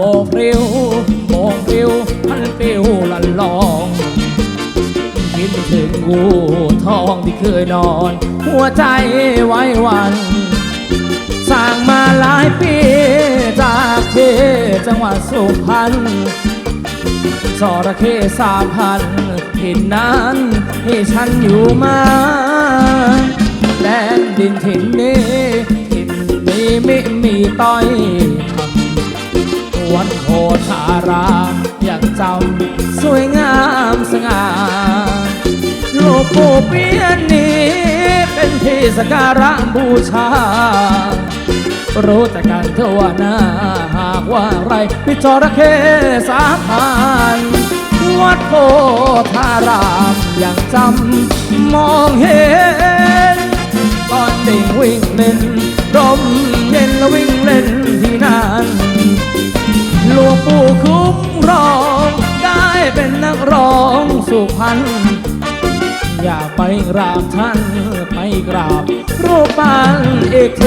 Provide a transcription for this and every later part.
บกเร็วบกเร็วพันเปลวละลองคิดถึงงูทองที่เคยนอน หัวใจไว้วันสร้างมาหลายปีจากเทจังหวัดสุพรรณสระเข้สามพันหินนั้นให้ฉันอยู่มาแดนดินถิ่นนี้ถิ่นนี้มิมีต้อย วันโคธารามยังจำสวยงามสง่าลูกปู่เปียนนี้เป็นที่สกการะบูชา รู้แต่กันทั่วหน้าหากว่าไรพิจระเข้สาพันวัดโพธารามยังจำมองเห็น ตอนเด็กวิ่งเล่นร่มเย็นแล้ววิ่งเล่นที่นั่น หลวงปู่คุ้มครองได้เป็นนักร้องสุพรรณอย่าไปกราบท่านไปกราบรูปปั้นเอกเท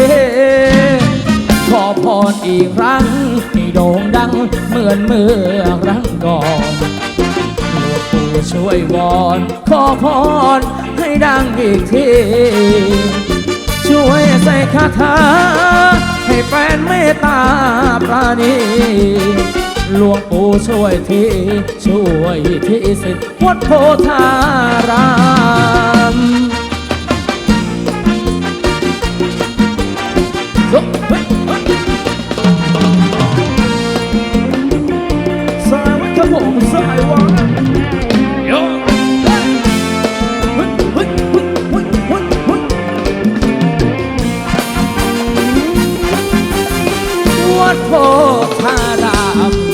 ขอพรอีกครั้งให้โด่งดังเหมือนเมื่อครั้งก่อนหลวงปู่ช่วยวอน ขอพรให้ดังอีกที ช่วยใส่คาถาให้แฟนเมตตาปราณี หลวงปู่ช่วยทีช่วยทีสิทธิ์วัดโพธารามสายวัดครับผมสายวัดโยวัดโพธาราม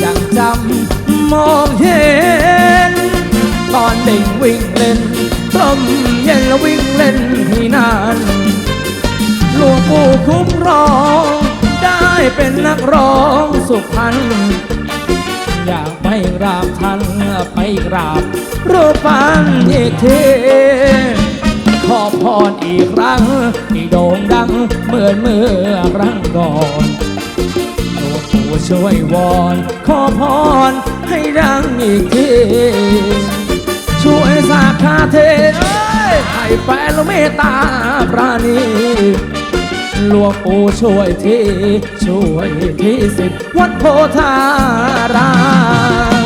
ยังจำมองเห็น ตอนเด็กวิ่งเล่นต้มเย็นแล้ววิ่งเล่นที่นั่นหลวงปู่คุ้มรองได้เป็นนักร้องสุพรรณอยากไปกราบท่านไปกราบรูปปั้นอีกทีขอพรอีกครั้งให้โด่งดังเหมือนเมื่อครั้งก่อน ช่วยวอน ขอพรให้ดังอีกที ช่วยสาคาเทเอ้ยให้แฟนเมตตาปราณีหลวงปู่ช่วยทีช่วยทีสิบวัดโพธาราม